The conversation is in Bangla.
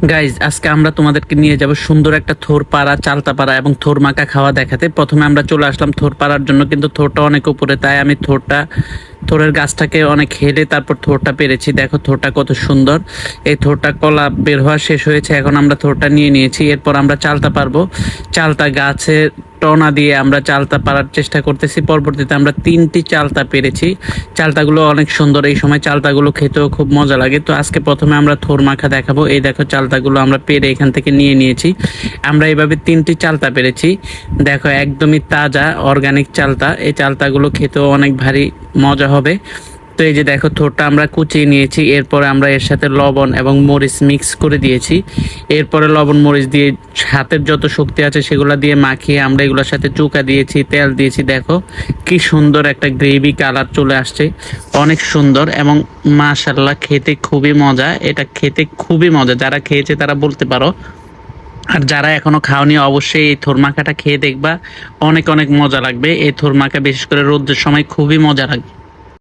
গাইজ আজকে আমরা তোমাদেরকে নিয়ে যাব সুন্দর একটা থোর পাড়া চালতা পাড়া এবং থোর মাখা খাওয়া দেখাতে। প্রথমে আমরা চলে আসলাম থোর পাড়ার জন্য, কিন্তু থোরটা অনেক উপরে, তাই আমি থোরটা, থোরের গাছটাকে অনেক হেলে তারপর থোরটা পেরেছি। দেখো থোরটা কত সুন্দর। এই থোরটা কলা বের হওয়া শেষ হয়েছে, এখন আমরা থোরটা নিয়ে নিয়েছি। এরপর আমরা চালতা পারব। চালতা গাছের টনা দিয়ে আমরা চালতা পারার চেষ্টা করতেছি। পরবর্তীতে আমরা তিনটি চালতা পেরেছি। চালতাগুলো অনেক সুন্দর এই সময় চালতাগুলো খেতেও খুব মজা লাগে। তো আজকে প্রথমে আমরা থোর মাখা দেখাবো। এই দেখো চালতাগুলো আমরা পেরে এখান থেকে নিয়ে নিয়েছি। আমরা এইভাবে তিনটি চালতা পেরেছি। দেখো একদমই তাজা অর্গানিক চালতা। এই চালতাগুলো খেতেও অনেক ভারী মজা হবে। তো এই যে দেখো, থোরটা আমরা কুচিয়ে নিয়েছি, এরপরে আমরা এর সাথে লবণ এবং মরিচ মিক্স করে দিয়েছি। এরপরে লবণ, মরিচ দিয়ে হাতের যত শক্তি আছে সেগুলো দিয়ে মাখিয়ে আমরা এগুলোর সাথে চুকা দিয়েছি, তেল দিয়েছি। দেখো, কি সুন্দর একটা গ্রেভি কালার চলে আসছে, অনেক সুন্দর এবং মাশাল্লাহ খেতে খুবই মজা। এটা খেতে খুবই মজা। যারা খেয়েছে তারা বলতে পারো। আর যারা এখনও খাওনি, অবশ্যই এই থোরমাখাটা খেয়ে দেখবা। অনেক অনেক মজা লাগবে। এই থোরমাখা বিশেষ করে রোদ্রের সময় খুবই মজা লাগবে।